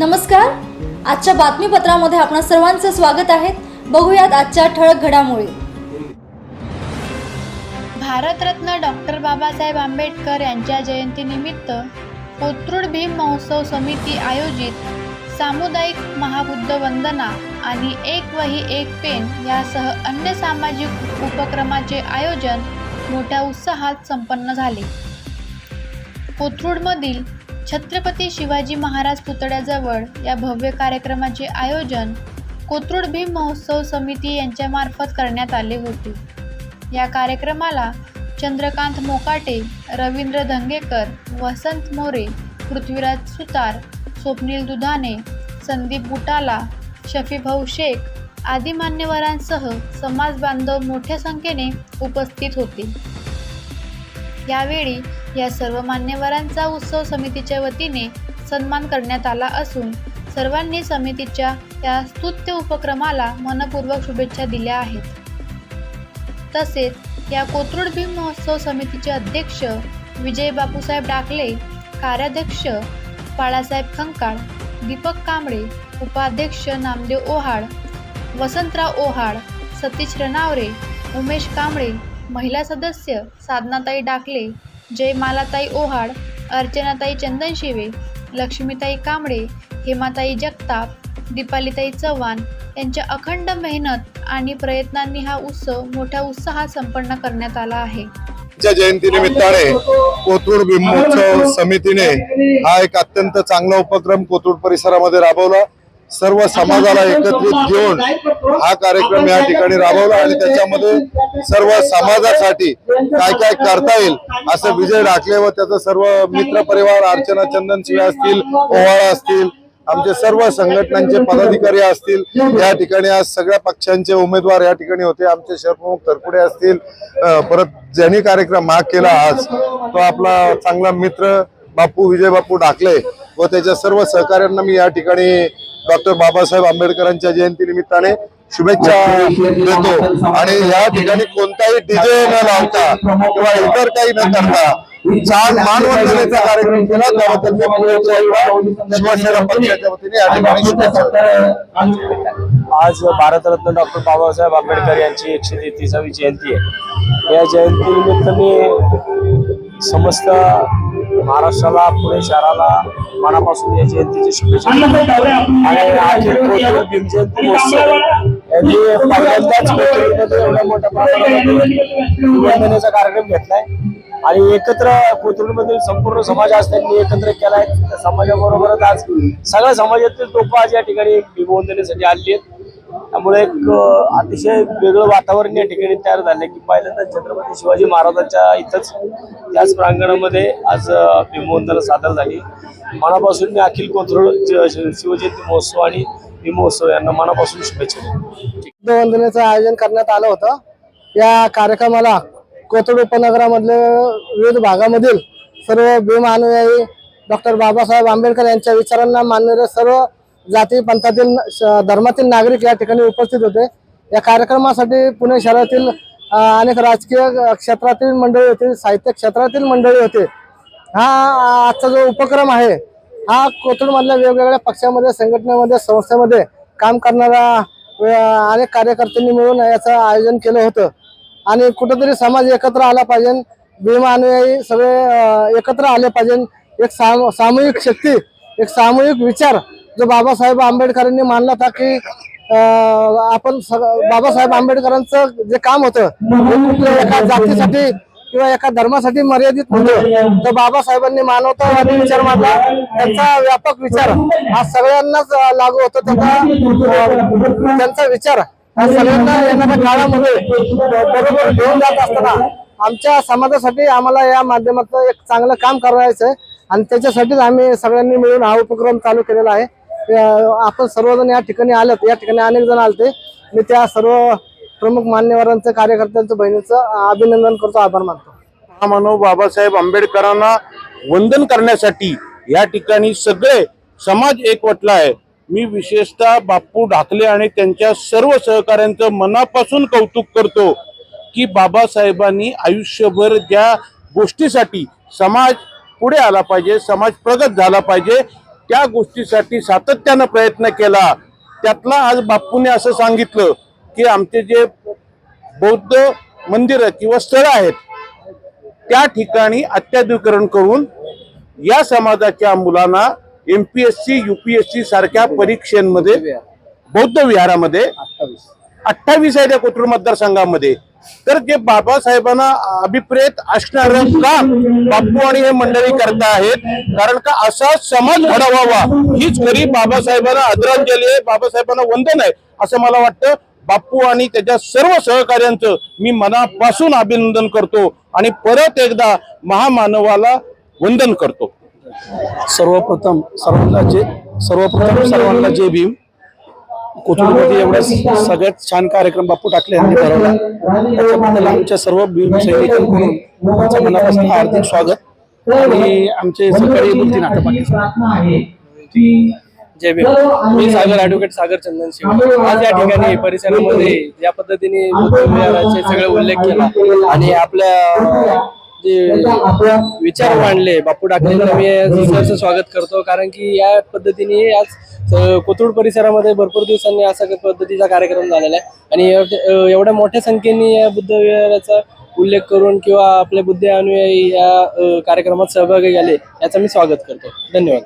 नमस्कार. आजच्या बातमीपत्रामध्ये आपण सर्वांचं स्वागत आहे. बघूयात आजच्या ठळक घडामोडी. भारतरत्न डॉक्टर बाबासाहेब आंबेडकर यांच्या जयंतीनिमित्त कोथरूड भीम महोत्सव समिती आयोजित सामुदायिक महाबुद्ध वंदना आणि एक वही एक पेन यासह अन्य सामाजिक उपक्रमाचे आयोजन मोठ्या उत्साहात संपन्न झाले. कोथरूडमधील छत्रपती शिवाजी महाराज पुतळ्याजवळ या भव्य कार्यक्रमाचे आयोजन कोथरूड भीम महोत्सव समिती यांच्यामार्फत करण्यात आले होते. या कार्यक्रमाला चंद्रकांत मोकाटे रवींद्र धंगेकर वसंत मोरे पृथ्वीराज सुतार स्वप्नील दुधाने संदीप बुटाला शफीभाऊ शेख आदी मान्यवरांसह समाज बांधव मोठ्या संख्येने उपस्थित होते. यावेळी या सर्व मान्यवरांचा उत्सव समितीच्या वतीने सन्मान करण्यात आला असून सर्वांनी समितीच्या या स्तुत्य उपक्रमाला मनपूर्वक शुभेच्छा दिल्या आहेत. तसेच या कोथरूड भीम महोत्सव समितीचे अध्यक्ष विजय बापूसाहेब डाकले कार्याध्यक्ष बाळासाहेब खंकाळ दीपक कांबळे उपाध्यक्ष नामदेव ओहाड वसंतराव ओहाड सतीश रनावरे उमेश कांबळे महिला सदस्य साधनाताई डाकले जयमालाताई ओहाड अर्चनाताई चंदन शिवे लक्ष्मीताई कांबळे हेमाताई जगताप दीपालीताई चव्हाण यांच्या अखंड मेहनत आणि प्रयत्नांनी हा उत्सव मोठ्या उत्साहात संपन्न करण्यात आला आहे. च्या जयंतीनिमित्ताने कोथरूड बिंबोत्सव समितीने हा एक अत्यंत चांगला उपक्रम कोथरूड परिसरामध्ये राबवला. सर्व समाजाला एकत्रित घेऊन हा कार्यक्रम या ठिकाणी राबवला आणि त्याच्यामध्ये सर्व समाजासाठी काय काय करता येईल असं विजय डाकले व त्याचा सर्व मित्र परिवार अर्चना चंदन शिवे असतील ओवाळा असतील आमचे सर्व संघटनांचे पदाधिकारी असतील या ठिकाणी आज सगळ्या पक्षांचे उमेदवार या ठिकाणी होते. आमचे शहरप्रमुख तरकुडे असतील परत ज्यांनी कार्यक्रम हा केला आज तो आपला चांगला मित्र बापू विजय बापू डाकले व त्याच्या सर्व सहकाऱ्यांना मी या ठिकाणी डॉक्टर बाबासाहेब आंबेडकरांच्या जयंती निमित्ताने शुभेच्छा देतो. आणि या ठिकाणी कोणताही डीजे न लावता किंवा इतर काही न करता छान मानवंदनेचा कार्यक्रम केला. त्याबद्दल शिवसेना पक्षाच्या वतीने या ठिकाणी आज भारतरत्न डॉक्टर बाबासाहेब आंबेडकर यांची एकशे तेहतीसावी जयंती आहे. या जयंतीनिमित्त मी समस्त महाराष्ट्राला पुणे शहराला मनापासून या जयंतीची शुभेच्छा. आणि आज कोथरूड भीमजयंती महोत्सव. यांनी पहिल्यांदाच कोथरूडमध्ये एवढ्या मोठ्या प्रमाणामध्ये कार्यक्रम घेतलाय. आणि एकत्र कोथरूडमधील संपूर्ण समाज आज त्यांनी एकत्र केलाय. समाजाबरोबरच आज सगळ्या समाजातील लोक आज या ठिकाणी भीमवंदनेसाठी आली आहेत. त्यामुळे एक अतिशय वेगळं वातावरण या ठिकाणी तयार झालं की पहिल्यांदा छत्रपती शिवाजी महाराजांच्या इथंच त्याच प्रांगणामध्ये आज भीमवंदना सादर झाली. मनापासून मी अखिल कोथरूड शिवजयंती महोत्सव आणि भीमहोत्सव यांना मनापासून शुभेच्छा वंदनेचं आयोजन करण्यात आलं होतं. या कार्यक्रमाला कोथरूड उपनगरामधले विविध भागामधील सर्व भीम अनुयायी डॉक्टर बाबासाहेब आंबेडकर यांच्या विचारांना मानणारे सर्व जाती पंथातील श- धर्मातील नागरिक या ठिकाणी उपस्थित होते. या कार्यक्रमासाठी पुणे शहरातील अनेक राजकीय क्षेत्रातील मंडळी होती साहित्य क्षेत्रातील मंडळी होते. हा आजचा जो उपक्रम आहे हा कोथरूडमधल्या वेगवेगळ्या पक्षामध्ये संघटनेमध्ये संस्थेमध्ये काम करणाऱ्या अनेक कार्यकर्त्यांनी मिळून याचं आयोजन केलं होतं. आणि कुठेतरी समाज एकत्र आला पाहिजे भीमा अनुयायी सगळे एकत्र आले पाहिजे. एक साम सामूहिक शक्ती एक सामूहिक विचार जो बाबासाहेब आंबेडकरांनी मानला होता की आपण बाबासाहेब आंबेडकरांचं जे काम होतं कुठल्या एका जातीसाठी किंवा एका धर्मासाठी मर्यादित होतं तर बाबासाहेबांनी मानवतावादी विचार मांडला. त्यांचा व्यापक विचार हा सगळ्यांनाच लागू होतो. त्याचा त्यांचा विचार हा सगळ्यांना येणाऱ्या काळामध्ये बरोबर घेऊन जात असताना आमच्या समाजासाठी आम्हाला या माध्यमातून एक चांगलं काम करायचं आहे. आणि त्याच्यासाठीच आम्ही सगळ्यांनी मिळून हा उपक्रम चालू केलेला आहे. आपण सर्वजण या ठिकाणी आलेत या ठिकाणी अनेक जण आलते. मी त्या सर्व प्रमुख मान्यवरांचं कार्यकर्त्यांचं बहिणीचं अभिनंदन करतो आभार मानतो. महामानव बाबासाहेब आंबेडकरांना वंदन करण्यासाठी या ठिकाणी सगळे समाज एकवटला आहे. मी विशेषतः बापू ढाकले आणि त्यांच्या सर्व सहकाऱ्यांचं मनापासून कौतुक करतो की बाबासाहेबांनी आयुष्यभर ज्या गोष्टीसाठी समाज पुढे आला पाहिजे समाज प्रगत झाला पाहिजे त्या गोष्टीसाठी सातत्यानं प्रयत्न केला. त्यातला आज बापूने असं सांगितलं की आमचे जे बौद्ध मंदिर किंवा स्थळ आहेत त्या ठिकाणी अत्याधुकरण करून या समाजाच्या मुलांना एमपीएससी युपीएससी सारख्या परीक्षांमध्ये बौद्ध विहारामध्ये अठ्ठावीस आहे त्या कोथरूड मतदारसंघामध्ये. तर जे बाबासाहेबांना अभिप्रेत असणार काम बापू आणि हे मंडळी करत आहेत कारण का असा समाज घडवावा. हीच खरी बाबासाहेबांना आदरांजली आहे बाबासाहेबांना वंदन आहे असं मला वाटतं. बापू आणि त्याच्या सर्व सहकार्यांचं मी मनापासून अभिनंदन करतो आणि परत एकदा महामानवाला वंदन करतो. सर्वप्रथम सर्वांना जे सर्वप्रथम सर्वांना जय भीम. कोथरूडमध्ये एवढा सगळ्यात छान कार्यक्रम बापू ठाकरे यांनी भरवला त्याच्याबद्दल आमच्या सर्व सैनिकांकडून त्यांचं मनापासून हार्दिक स्वागत. आणि आमचे सकाळी बोलती जय भीम. मी सागर ऍडव्होकेट सागर चंदन शिव आज या ठिकाणी परिसरामध्ये ज्या पद्धतीने सगळे उल्लेख केला आणि आपल्या जे विचार मांडले. बापू ठाकरेंना मी सहर्ष स्वागत करतो. कारण की या पद्धतीने आज कोथरूड परिसरामध्ये भरपूर दिवसांनी असा पद्धतीचा कार्यक्रम झालेला आहे. आणि एवढ्या मोठ्या संख्येने या बुद्ध विहाराचा उल्लेख करून किंवा आपले बुद्ध अनुयायी या कार्यक्रमात सहभागी झाले याचं मी स्वागत करतो. धन्यवाद.